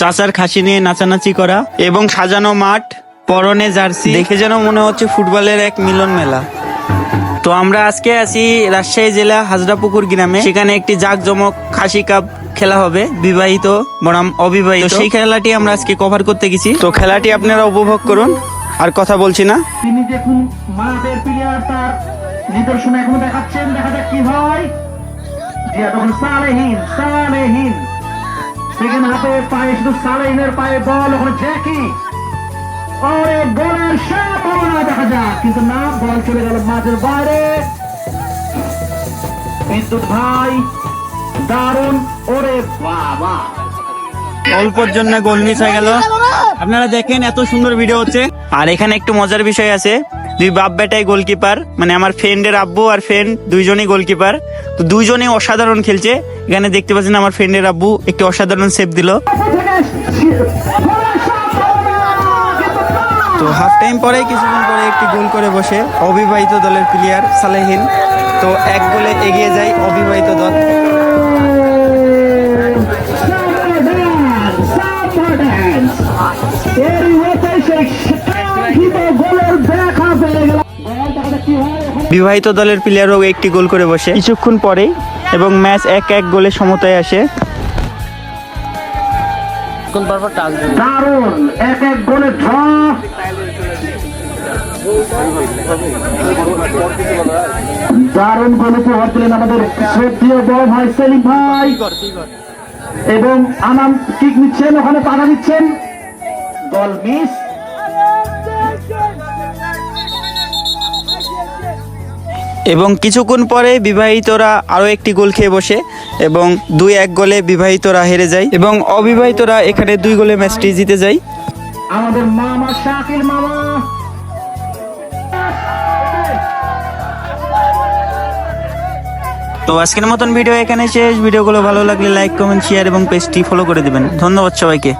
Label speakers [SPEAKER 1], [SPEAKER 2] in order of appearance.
[SPEAKER 1] চাচার খাসি নিয়ে নাচানাচি করা এবং সাজানো মাঠ, পরনে জার্সি। দেখে যেন মনে হচ্ছে ফুটবলের এক মিলন মেলা। তো আমরা আজকে আছি রাজশাহী জেলা হাজরাপুকুর গ্রামে। সেখানে একটি জাঁকজমক খাসি কাপ খেলা হবে, বিবাহিত বনাম অবিবাহিত। সেই খেলাটি আমরা আজকে কভার করতে গেছি। তো খেলাটি আপনারা উপভোগ করুন, আর কথা বলছি না।
[SPEAKER 2] তিনি দেখুন মাঠের প্লেয়ার তার নিদর্শন দেখাচ্ছেন। দেখা যাক কি হয়। জি তখন সালেহীন সালেহীন। সেকেন্ড হাফে পায়ে শুধু সালেহীনের পায়ে বল ওখানে জ্যাকি ওরে গোলের সম্ভাবনা দেখা যাক। কিন্তু না বল চলে গেল মাঠের বাইরে। বিদ্যুৎ ভাই, দারুণ, ওরে বাবা।
[SPEAKER 1] অল্পর জন্য গোল মিস হয়ে গেল। আপনারা দেখেন, এত সুন্দর ভিডিও হচ্ছে। আর এখানে একটু মজার বিষয় আছে। দুই বাপ বেটাই গোলকিপার মানে আমার ফ্রেন্ডের আব্বু আর ফ্রেন্ড দুইজনই গোলকিপার তো দুইজনই অসাধারণ খেলছে। এখানে দেখতে পাচ্ছেন আমার ফ্রেন্ডের আব্বু একটি অসাধারণ সেভ দিল। তো হাফ টাইম পরে কিছুক্ষণ পরে একটি গোল করে বসে অবিবাহিত দলের প্লেয়ার সালেহীন। তো এক গোলে এগিয়ে যায় অবিবাহিত দল। বিবাহিত দলের প্লেয়ারও একটি গোল করে বসে। কিছুক্ষণ পরে এবং ম্যাচ এক এক গোলে সমতায় আসে।
[SPEAKER 2] দারুণ! এক এক গোলে দারুণ দিলেন আমাদের শ্রদ্ধীয় বড় ভাই সেলিম ভাই। এবং আনাম কিক নিচ্ছেন ওখানে পাঠা দিচ্ছেন। Ball miss.
[SPEAKER 1] এবং কিছুক্ষণ পরে বিবাহিতরা আরও একটি গোল খেয়ে বসে এবং দুই এক গোলে বিবাহিতরা হেরে যায় এবং অবিবাহিতরা এখানে দুই গোলে ম্যাচটি জিতে যায়।
[SPEAKER 2] আমাদের মামা শাকিল মামা।
[SPEAKER 1] তো আজকের মতন ভিডিও এখানে শেষ। ভিডিওগুলো ভালো লাগলে লাইক কমেন্ট শেয়ার এবং পেজটি ফলো করে দিবেন। ধন্যবাদ সবাইকে।